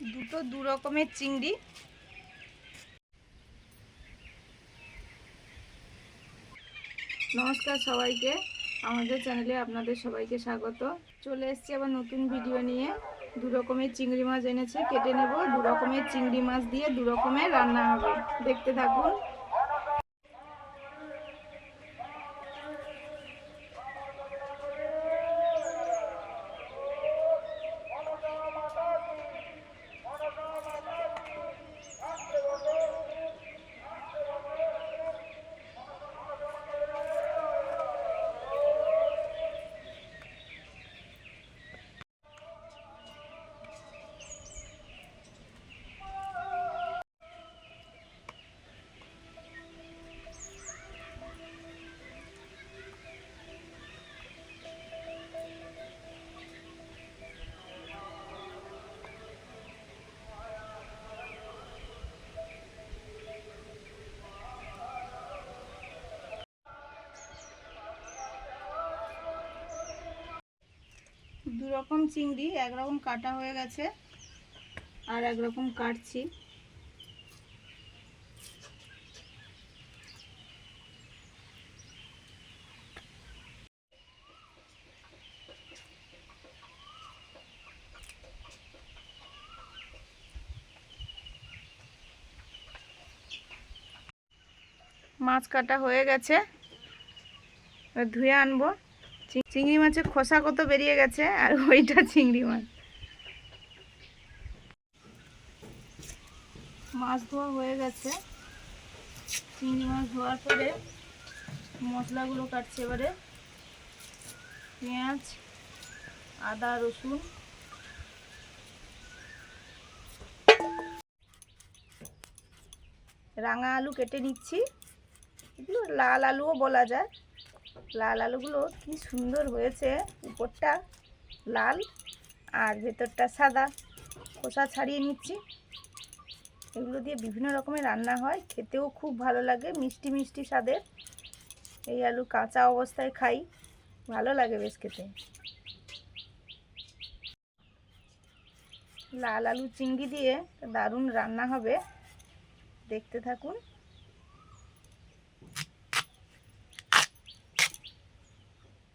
দুটো দু রকমের চিংড়ি। নমস্কার সবাইকে, আমাদের চ্যানেলে আপনাদের সবাইকে স্বাগত। চলে এসছি আবার নতুন ভিডিও নিয়ে। দু রকমের চিংড়ি মাছ এনেছি, কেটে নেব। দু রকমের চিংড়ি মাছ দিয়ে দু রকমের রান্না হবে। দেখতে থাকুন দু রকম চিংড়ি একরকম কাটা হয়ে গেছে আর একরকম কাটছি। মাছ কাটা হয়ে গেছে। ধুয়ে আনব। চিংড়ি মাছের খোসা কত বেরিয়ে গেছে আর ওইটা চিংড়ি মাছ। মাছ ধোয়া হয়ে গেছে। চিংড়ি মাছ ধোয়ার পরে মশলাগুলো কাটছে এবারে। পেঁয়াজ, আদা, রসুন। রাঙা আলু কেটে নিচ্ছি। লাল আলুও বলা যায়। লাল আলুগুলো কি সুন্দর হয়েছে। উপরটা লাল আর ভেতরটা সাদা। খোসা ছাড়িয়ে নিচ্ছি। এগুলো দিয়ে বিভিন্ন রকমের রান্না হয়। খেতেও খুব ভালো লাগে, মিষ্টি মিষ্টি স্বাদের। এই আলু কাঁচা অবস্থায় খাই, ভালো লাগে বেশ খেতে। লাল আলু চিংড়ি দিয়ে দারুণ রান্না হবে। দেখতে থাকুন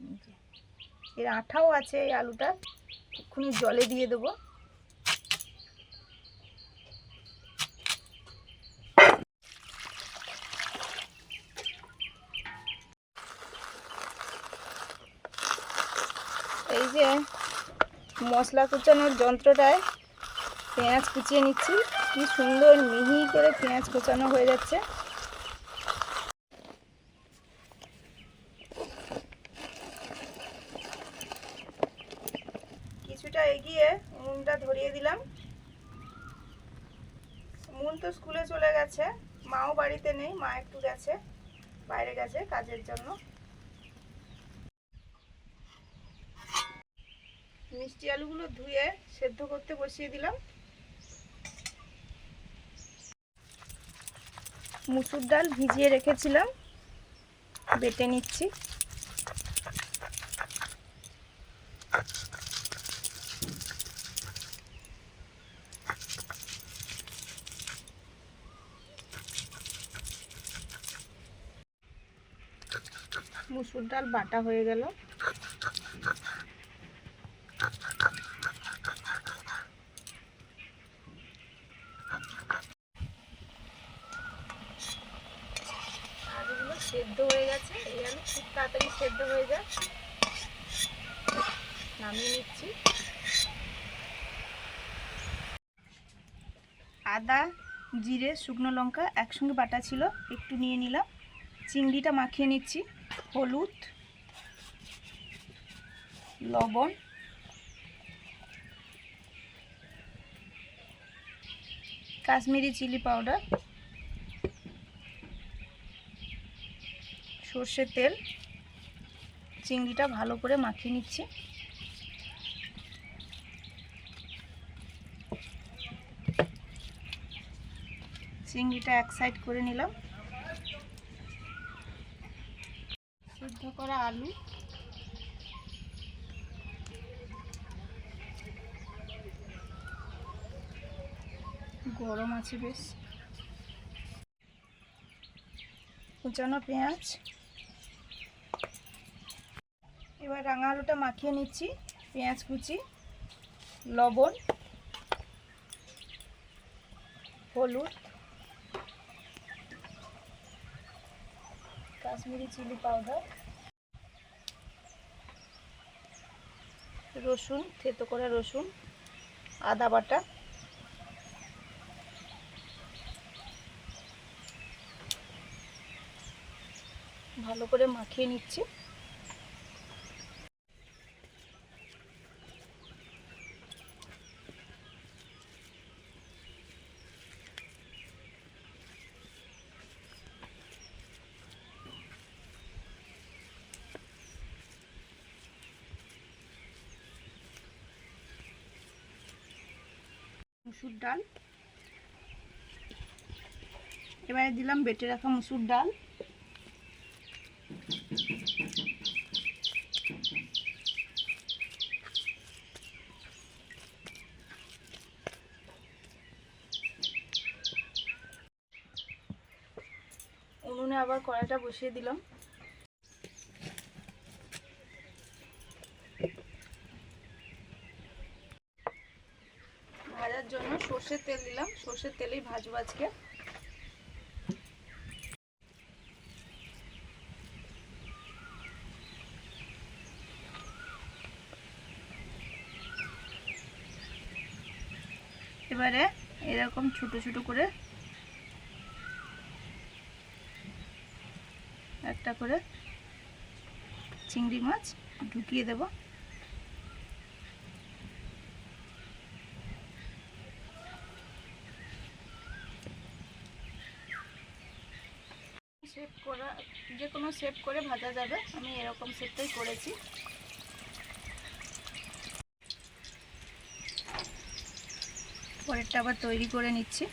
এই যে। এর আঠাও আছে এই আলুটা। এক্ষুনি জলে দিয়ে দেবো। এই যে মশলা কুচানোর যন্ত্রটায় পেঁয়াজ কুচিয়ে নিচ্ছি। কি সুন্দর মিহি করে পেঁয়াজ কুচানো হয়ে যাচ্ছে। কিছুটা এগিয়ে উনুনটা ধরিয়ে দিলাম। মুন তো স্কুলে চলে গেছে, মাও বাড়িতে নেই, মা একটু গেছে, বাইরে গেছে কাজের জন্য। মিষ্টি আলুগুলো ধুয়ে সেদ্ধ করতে বসিয়ে দিলাম। মুসুর ডাল ভিজিয়ে রেখেছিলাম, বেটে নিচ্ছি। মুসুর ডাল বাটা হয়ে গেল। সেদ্ধ হয়ে গেছে। এই আলু খুব তাড়াতাড়ি সেদ্ধ হয়ে যায়। নামিয়ে নিচ্ছি। আদা, জিরে, শুকনো লঙ্কা একসঙ্গে বাটা ছিল। একটু নিয়ে নিলাম। চিংড়িটা মাখিয়ে নিচ্ছি। হলুদ, লবণ, কাশ্মীরি চিলি পাউডার, সর্ষের তেল, চিংড়িটা ভালো করে মাখিয়ে নিচ্ছি। চিংড়িটা এক সাইড করে নিলাম। সিদ্ধ করা আলু। গরম আছে বেশ। কুচানো পেঁয়াজ। এবার রাঙা আলুটা মাখিয়ে নিচ্ছি, পেঁয়াজ কুচি, লবণ, হলুদ, কাশ্মীরি চিলি পাউডার। রসুন থেতো করে রসুন আদা বাটা। ভালো করে মাখিয়ে নিচ্ছি। মুসুর ডাল। এবারে দিলাম বেটে রাখা মুসুর ডাল। উনুনে আবার কড়াইটা বসিয়ে দিলাম ভাজার জন্য সর্ষের তেল দিলাম। সর্ষের তেলেই ভাজবো আজকে। এবারে এরকম ছোট ছোট করে একটা করে চিংড়ি মাছ ঢুকিয়ে দেব শেপ করা যে কোনো শেপ করে ভাজা যাবে, আমি এরকম শেপটাই করেছি। পরেরটা আবার তৈরি করে নিচ্ছি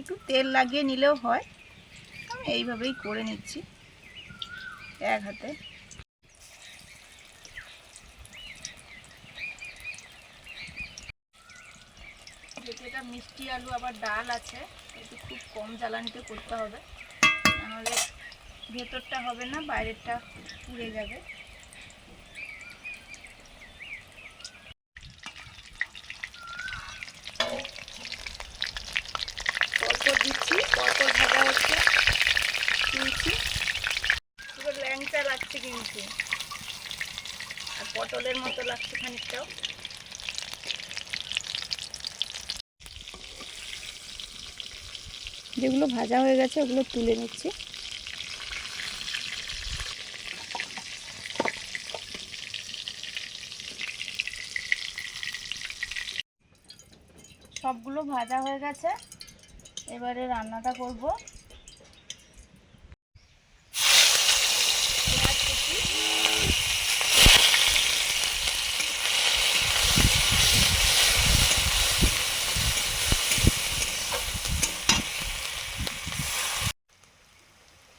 একটু তেল লাগিয়ে নিলেও হয়। আমি এইভাবেই করে নিচ্ছি। এক হাতে। যেহেতু এটা মিষ্টি আলু, আবার ডাল আছে, একটু খুব কম জ্বালানিতে করতে হবে। নাহলে ভেতরটা হবে না, বাইরেরটা পুড়ে যাবে পরপর দিচ্ছি পরপর ভাজা হচ্ছে তুলছি পুরো ল্যাংচা লাগছে কিন্তু পটলের মতো লাগছে খানিকটাও। যেগুলো ভাজা হয়ে গেছে ওগুলো তুলে নিচ্ছি। সবগুলো ভাজা হয়ে গেছে। এবারে রান্নাটা করব পেঁয়াজ কুচি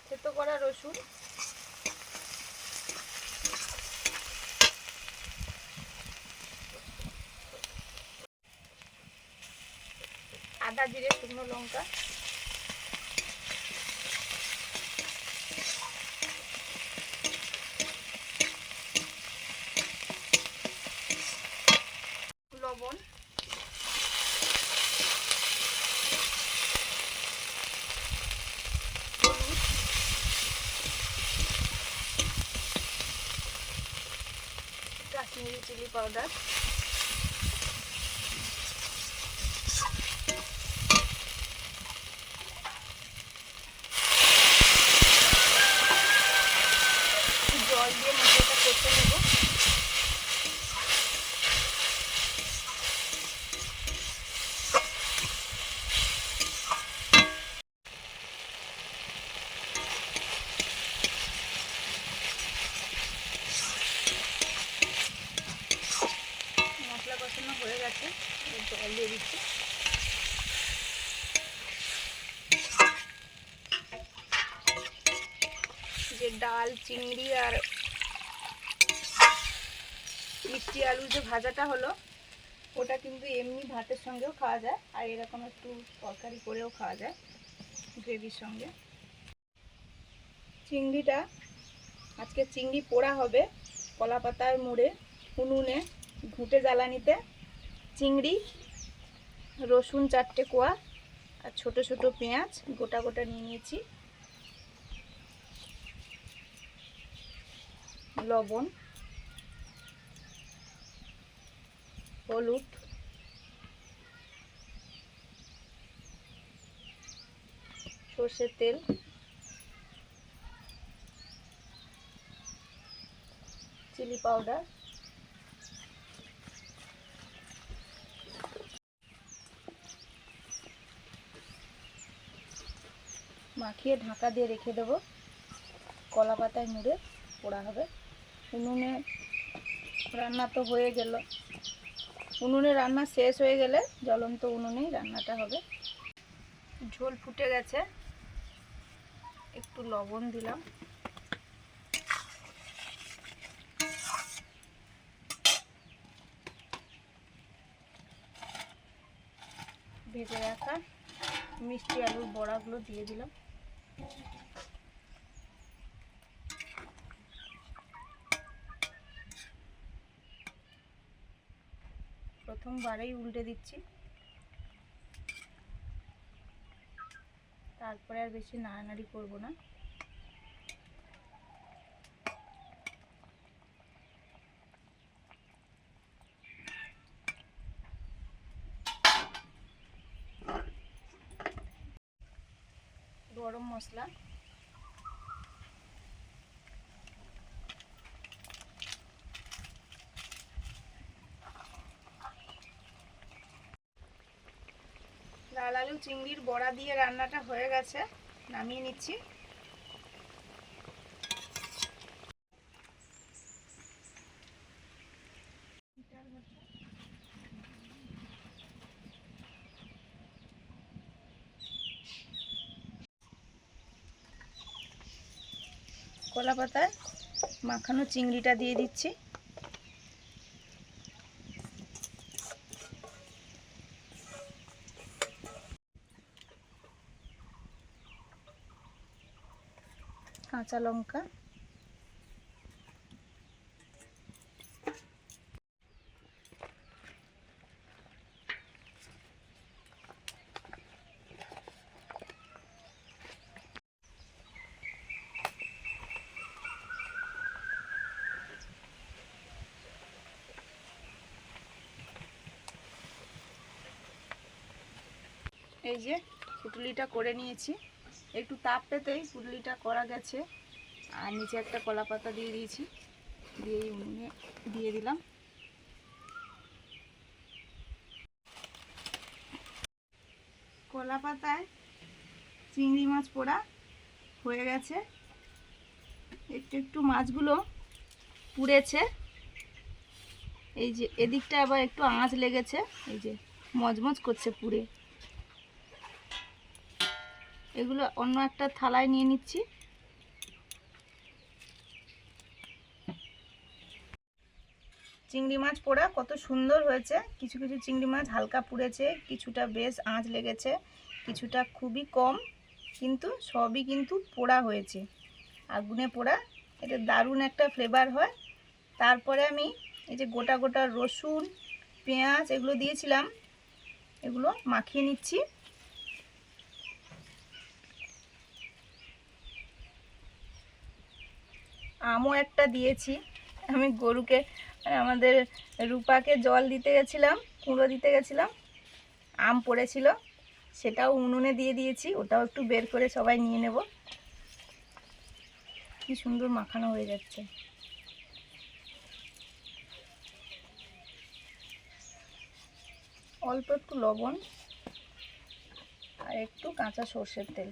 থেতো করা রসুন আদা জিরে শুকনো লঙ্কা লবণ হলুদ কাশ্মীরি চিলি পাউডার জল দিয়ে মশলাটা করতে নেব জল দিয়ে যে ডাল, চিংড়ি আর মিষ্টি আলু যে ভাজাটা হলো, ওটা কিন্তু এমনি ভাতের সঙ্গেও খাওয়া যায়, আর এরকম একটু তরকারি করেও খাওয়া যায় গ্রেভির সঙ্গে। চিংড়িটা, আজকে চিংড়ি পোড়া হবে কলা পাতার মুড়ে, উনুনে, ঘুঁটে জ্বালানিতে। চিংড়ি রসুন চারটে কোয়া আর ছোট ছোট পেঁয়াজ গোটা গোটা নিয়ে নিয়েছি। লবণ, হলুদ, সর্ষের তেল, চিলি পাউডার মাখিয়ে ঢাকা দিয়ে রেখে দেবো। কলা পাতায় মুড়ে পোড়া হবে। উনুনে রান্না তো হয়ে গেল। উনুনে রান্না শেষ হয়ে গেলে জ্বলন্ত উনুনেই রান্নাটা হবে। ঝোল ফুটে গেছে। একটু লবণ দিলাম। ভেজে রাখা মিষ্টি আলুর বড়াগুলো দিয়ে দিলাম। প্রথমবারেই উল্টে দিচ্ছি। তারপরে আর বেশি নাড়ানাড়ি করব না গরম মশলা। লাল আলু চিংড়ির বড়া দিয়ে রান্নাটা হয়ে গেছে। নামিয়ে নিচ্ছি। কলা পাতায় মাখানো চিংড়িটা দিয়ে দিচ্ছি। কাঁচা লঙ্কা এই যে পুটুলিটা করে নিয়েছি। একটু তাপ পেতেই পুটুলিটা করা গেছে। আর নিচে একটা কলা পাতা দিয়ে দিয়েছি। দিয়ে উনুনে দিয়ে দিলাম। কলা পাতায় চিংড়ি মাছ পোড়া হয়ে গেছে। একটু একটু মাছগুলো পুড়েছে। এই যে এদিকটা আবার একটু আঁচ লেগেছে। এই যে মজমজ করছে পুড়ে। এগুলো অন্য একটা থালায় নিয়ে নিচ্ছি। চিংড়ি মাছ পোড়া কত সুন্দর হয়েছে। কিছু কিছু চিংড়ি মাছ হালকা পুড়েছে, কিছুটা বেশ আঁচ লেগেছে, কিছুটা খুবই কম, কিন্তু সবই কিন্তু পোড়া হয়েছে। আগুনে পোড়া, এটা দারুণ একটা ফ্লেভার হয়। তারপরে আমি এই যে গোটা গোটা রসুন, পেঁয়াজ এগুলো দিয়েছিলাম, এগুলো মাখিয়ে নিচ্ছি। আমও একটা দিয়েছি। আমি গরুকে মানে আমাদের রূপাকে জল দিতে গেছিলাম, কুঁড়ো দিতে গেছিলাম। আম পড়েছিল, সেটাও উনুনে দিয়ে দিয়েছি, ওটাও একটু বের করে সবাই নিয়ে নেব। কি সুন্দর মাখানো হয়ে যাচ্ছে। অল্প একটু লবণ আর একটু কাঁচা সর্ষের তেল।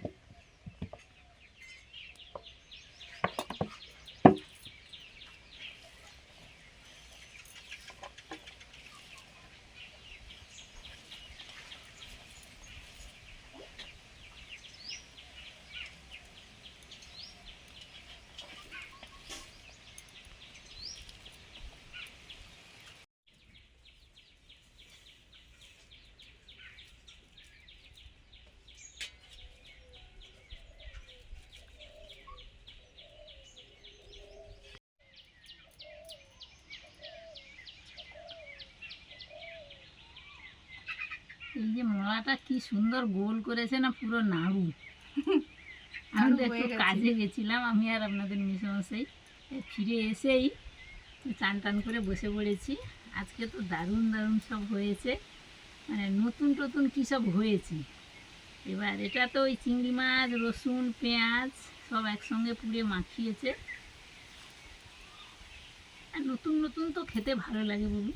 যে মলাটা কি সুন্দর গোল করেছে না পুরো নাড়ু। আমি তো একটু কাজে গেছিলাম আমি আর আপনাদের মিশমশাই ফিরে এসেই চান টান করে বসে পড়েছি। আজকে তো দারুণ দারুণ সব হয়েছে। মানে নতুন নতুন কী সব হয়েছে? এবার এটা তো ওই চিংড়ি মাছ রসুন পেঁয়াজ সব একসঙ্গে পুড়ে মাখিয়েছে। আর নতুন নতুন তো খেতে ভালো লাগে বলুন।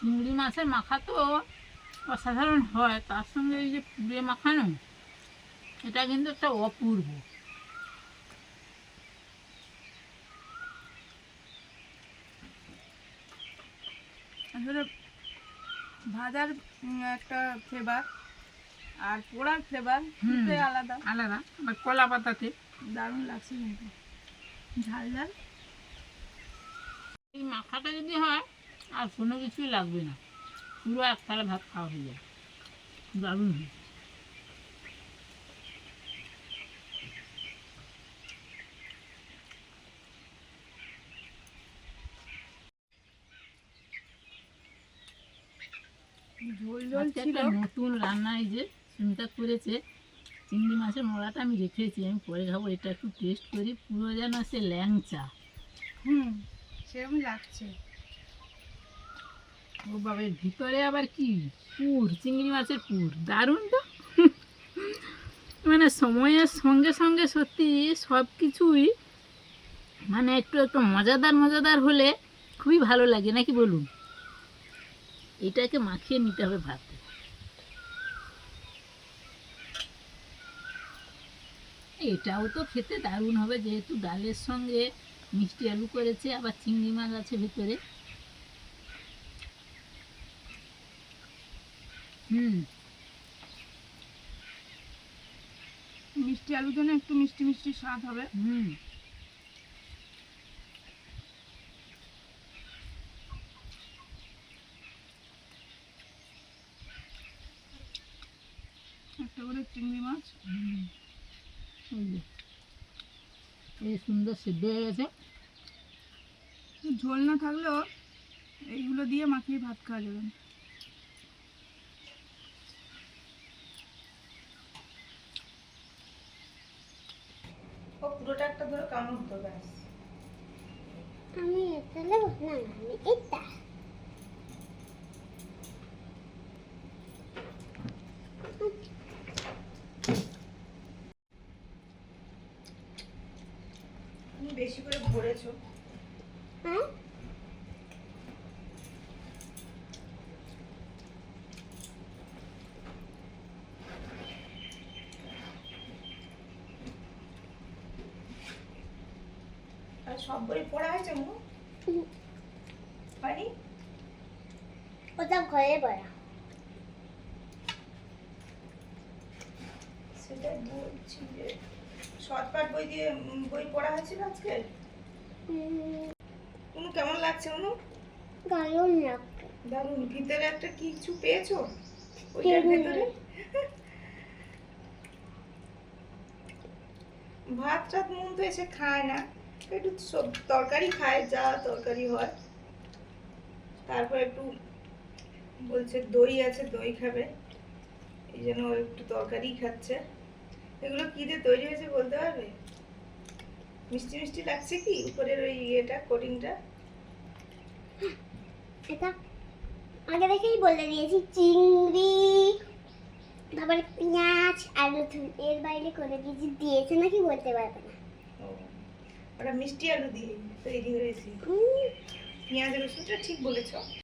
চিংড়ি মাছের মাখা তো অসাধারণ হয় তার সঙ্গে এই যে পুড়ে মাখানো এটা কিন্তু একটা অপূর্ব। আসলে ভাজার একটা ফ্লেভার আর পোড়ার ফ্লেভার আলাদা। আলাদা আবার কলা পাতাতে। দারুণ লাগছে কিন্তু ঝাল ঝাল। এই মাখাটা যদি হয় আর কোনো কিছুই লাগবে না। পুরো এক থালা ভাত খাওয়া হয়ে যায় দারুণ হয়। নতুন রান্না এই যে সুমিতা করেছে। চিংড়ি মাছের মোড়াটা আমি রেখেছি আমি পরে খাব। এটা একটু টেস্ট করি। পুরো যেন সে ল্যাংচা। হুম সেরকম লাগছে। ও বাবা ভিতরে আবার কি? পুর, চিংড়ি মাছের পুর, দারুণ তো। মানে সময়ের সঙ্গে সঙ্গে সত্যি সব কিছুই মানে একটু একটু মজাদার মজাদার হলে খুবই ভালো লাগে, নাকি বলুন? এটাকে মাখিয়ে নিতে হবে ভাতে। এটাও তো খেতে দারুণ হবে, যেহেতু ডালের সঙ্গে মিষ্টি আলু করেছে, আবার চিংড়ি মাছ আছে ভেতরে। হুম। মিষ্টি আলুর জন্য একটু মিষ্টি মিষ্টি স্বাদ হবে। হুম। একটা করে চিংড়ি মাছ। এই সুন্দর সিদ্ধ হয়ে গেছে। ঝোল না থাকলেও এইগুলো দিয়ে মাখিয়ে ভাত খাওয়া যাবে ও পুরোটা একটা ধরে কামড় ব্যাস আমি এটা নেব না আমি এটা তুমি বেশি করে ভরেছো হ্যাঁ আর সব বই পড়া হয়েছে মু। পারি? ওটা ঘরে বড়া সেটাই বলছি যে শর্টকাট বই দিয়ে বই পড়া হয়েছিল আজকে? কেমন লাগছে অনু দারুণ লাগতো দারুণ ভিতরে একটা কিছু পেয়েছ? ওইটার। ভেতরে? ভাত টাত মন তো এসে খায় না। একটু সব তরকারি খায়, যা তরকারি হয়। তারপর একটু বলছে দই আছে, দই খাবে। এই জন্য একটু তরকারি খাচ্ছে। এগুলো কি দিয়ে তৈরি হয়েছে বলতে পারবে? মিষ্টি মিষ্টি লাগছে কি উপরের ওই ইয়েটা, কোটিংটা? এটা আগে দেখেই বলে দিয়েছি, চিংড়ি, তারপরে পেঁয়াজ রসুন। এর বাইরে কোনো কিছু দিয়েছে নাকি বলতে পারবে না। ওটা মিষ্টি আলু দিয়ে তৈরি হয়েছে। পেঁয়াজ রসুনটা ঠিক বলেছ।